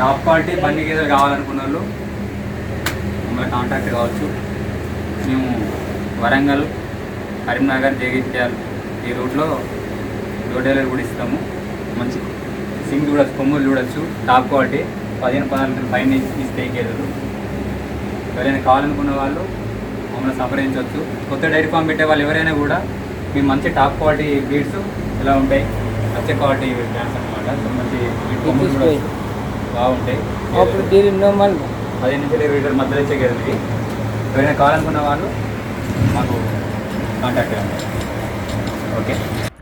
Top quality బండి గేదెలు కావాలనుకున్న వాళ్ళు మమ్మల్ని కాంటాక్ట్ కావచ్చు. మేము వరంగల్ కరీంనగర్ జగిత్యాల్ ఈ రూట్లో డోర్ డెలివరీ కూడా ఇస్తాము. మంచి సింగ్ చూడొచ్చు కొమ్ములు చూడొచ్చు. టాప్ క్వాలిటీ పదిహేను పదహారు పైన ఇస్తే గేదెలు ఎవరైనా కావాలనుకున్న వాళ్ళు మమ్మల్ని సంప్రదించవచ్చు. కొత్త డైరీ ఫామ్ పెట్టే వాళ్ళు ఎవరైనా కూడా మీ మంచి టాప్ క్వాలిటీ బీడ్స్ ఎలా ఉంటాయి మంచి క్వాలిటీ బ్రాండ్స్ అనమాట మంచి బాగుంటాయి. అప్పుడు దీని పదిహేను నుంచి ఇరవై లీటర్ మధ్యలో ఇచ్చే గేదెలు ఎవరైనా కావాలనుకున్న వాళ్ళు మాకు కాంటాక్ట్ అవ్వండి ఓకే.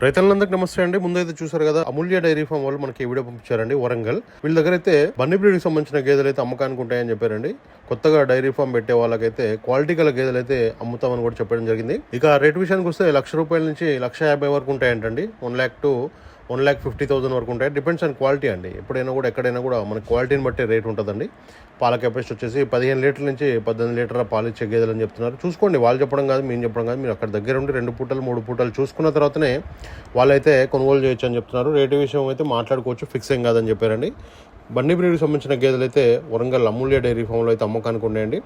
రైతులందరికీ నమస్తే అండి. ముందైతే చూసారు కదా అమూల్య డైరీ ఫామ్ వాళ్ళు మనకి ఈ వీడియో పంపించారండి వరంగల్. వీళ్ళ దగ్గర అయితే బన్నీ బ్రీడ్కి సంబంధించిన గేదెలు అయితే అమ్మకానికి ఉంటాయని చెప్పారండి. కొత్తగా డైరీ ఫామ్ పెట్టే వాళ్ళకైతే క్వాలిటీ గల గేదెలు అయితే అమ్ముతామని కూడా చెప్పడం జరిగింది. ఇక రేట్ విషయానికి వస్తే లక్ష రూపాయల నుంచి లక్ష యాభై వరకు ఉంటాయంటండి. One lakh to one lakh fifty thousand వరకు ఉంటాయి. డిపెండ్స్ ఆన్ క్వాలిటీ అండి. ఎప్పుడైనా కూడా ఎక్కడైనా కూడా మన క్వాలిటీని బట్టి రేట్ ఉంటుందండి. పాల కెపాసిటీ వచ్చేసి పదిహేను లీటర్ల నుంచి పద్దెనిమిది లీటర్ల పాలు ఇచ్చే గేదెలు అని చెప్తున్నారు. చూసుకోండి వాళ్ళు చెప్పడం కాదు మేము చెప్పడం కాదు. మీరు అక్కడ దగ్గర ఉండి రెండు పూటలు మూడు పూటలు చూసుకున్న తర్వాతనే వాళ్ళైతే కొనుగోలు చేయొచ్చు అని చెప్తున్నారు. రేటు విషయం అయితే మాట్లాడుకోవచ్చు ఫిక్స్ ఏం కాదని చెప్పారండి. బండి బ్రీడ్కి సంబంధించిన గేదెలు అయితే వరంగల్ అమూల్య డైరీ ఫామ్లో అయితే అమ్మకానికి ఉన్నాయండి.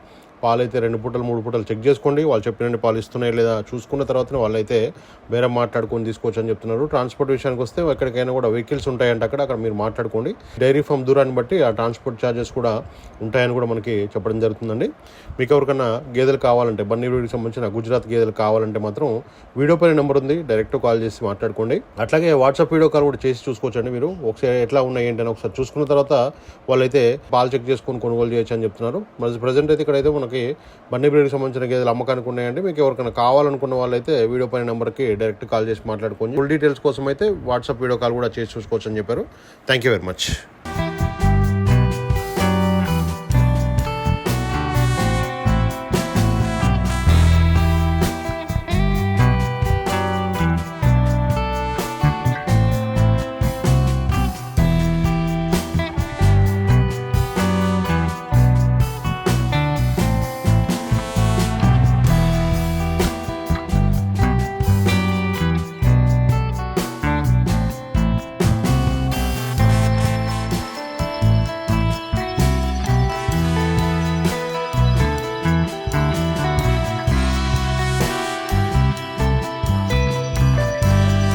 పాలైతే రెండు పూటలు మూడు పూటలు చెక్ చేసుకోండి. వాళ్ళు చెప్పినట్టు పాలు ఇస్తున్నాయి లేదా చూసుకున్న తర్వాతనే వాళ్ళైతే వేరే మాట్లాడుకొని తీసుకోవచ్చు అని చెప్తున్నారు. ట్రాన్స్పోర్ట్ విషయానికి వస్తే ఎక్కడికైనా కూడా వెహికల్స్ ఉంటాయంటే అక్కడ. అక్కడ మీరు మాట్లాడుకోండి. డైరీ ఫామ్ దూరాన్ని బట్టి ఆ ట్రాన్స్పోర్ట్ ఛార్జెస్ కూడా ఉంటాయని కూడా మనకి చెప్పడం జరుగుతుందండి. మీకు ఎవరికైనా గేదెలు కావాలంటే బన్నీ బ్రీడ్కి సంబంధించిన గుజరాత్ గేదెలు కావాలంటే మాత్రం వీడియో పైన నెంబర్ ఉంది. డైరెక్ట్ కాల్ చేసి మాట్లాడుకోండి. అట్లాగే వాట్సాప్ వీడియో కాల్ కూడా చేసి చూసుకోవచ్చండి మీరు. ఒకసారి ఎట్లా ఉన్నాయి ఏంటని ఒకసారి చూసుకున్న తర్వాత వాళ్ళైతే పాలు చెక్ చేసుకొని కొనుగోలు చేయొచ్చు అని చెప్తున్నారు. మరి ప్రజెంట్ అయితే ఇక్కడైతే మనకి బండి బ్రీడ్కి సంబంధించిన గేదెలు అమ్మకానికి ఉన్నాయండి. మీకు ఎవరికైనా కావాలనుకున్న వాళ్ళైతే వీడియో పైన నెంబర్కి డైరెక్ట్ కాల్ చేసి మాట్లాడుకోండి ఫుల్ డీటెయిల్స్ కోసం అయితే వాట్సాప్ వీడియో కాల్ కూడా చేసి చూసుకోవచ్చు అని చెప్పారు. Thank you very much.